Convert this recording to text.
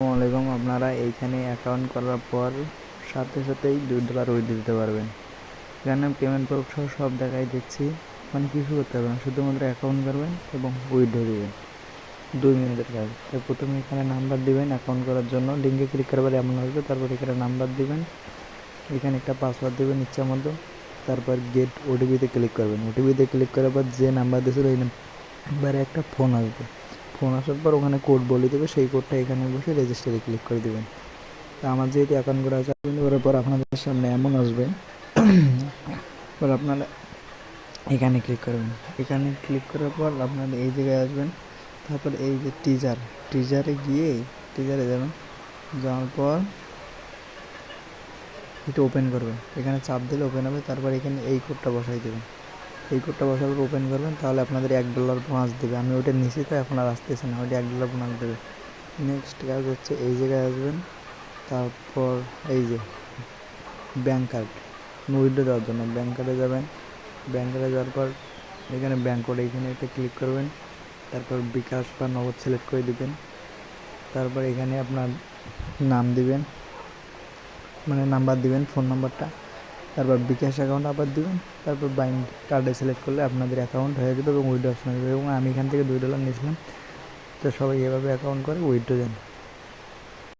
আসসালামাইকুম আপনারা এইখানে অ্যাকাউন্ট করার পর সাথে সাথেই দুই ডলার উইথ দিতে পারবেন। এখানে পেমেন্ট প্রুফ সহ সব দেখাই দিচ্ছি। মানে কিছু করতে পারবেন শুধুমাত্র অ্যাকাউন্ট করবেন এবং উইথড্র দেবেন। দুই মিনিটের কাজ। তো প্রথমে এখানে নাম্বার দিবেন অ্যাকাউন্ট করার জন্য। লিঙ্কে ক্লিক করবার এমন আসবে। তারপর এখানে নাম্বার দিবেন। এখানে একটা পাসওয়ার্ড দেবেন ইচ্ছা মতো। তারপর গেট ওটিপিতে ক্লিক করবেন। ওটিপিতে ক্লিক করার পর যে নাম্বার দিয়েছিল, এই নাম্বারে একটা ফোন আসবে। ফোন আসার পর ওখানে কোড বলে দেবে, সেই কোডটা এখানে বসে রেজিস্টারে ক্লিক করে দেবেন। তা আমার যেহেতু অ্যাকাউন্ট করা আছে করার পর আপনাদের সামনে এমন আসবে পর আপনারা এখানে ক্লিক করবেন। এখানে ক্লিক করার পর আপনারা এই জায়গায় আসবেন, তারপর এই যে টিজার টিজারে গিয়ে টিজারে যাবেন, যাওয়ার পর এটা ওপেন করবেন। এখানে চাপ দিলে ওপেন হবে, তারপর এখানে এই কোডটা বসাই দেবেন। এই কোডটা বসার পর ওপেন করবেন, তাহলে আপনাদের এক ডলার বোনাস দেবে। আমি ওইটা নিছি তো, এখন আর আসতেছে না, ওইটা এক ডলার বোনাস দেবে। নেক্সট কাজ হচ্ছে, এই জায়গায় আসবেন, তারপর এই যে ব্যাঙ্ক কার্ড উইড্রো দেওয়ার জন্য ব্যাঙ্ক কার্ডে যাবেন। ব্যাঙ্ক কার্ডে যাওয়ার পর, এখানে ব্যাঙ্ক কোড এইখানে একটা ক্লিক করবেন। তারপর বিকাশ বা নগদ সিলেক্ট করে দিবেন। তারপর এখানে আপনার নাম দিবেন মানে নাম্বার দিবেন ফোন নাম্বারটা তারপর বিকাশ অ্যাকাউন্ট আবার দিবেন, তারপর বাইন্ড কার্ডে সিলেক্ট করলে আপনাদের অ্যাকাউন্ট হয়ে যাবে এবং উইড্রো অপশন আসবে এবং আমি এখান থেকে দুই ডলার নিয়েছিলাম। তো সবাই এভাবে অ্যাকাউন্ট করে উইড্রো দেন।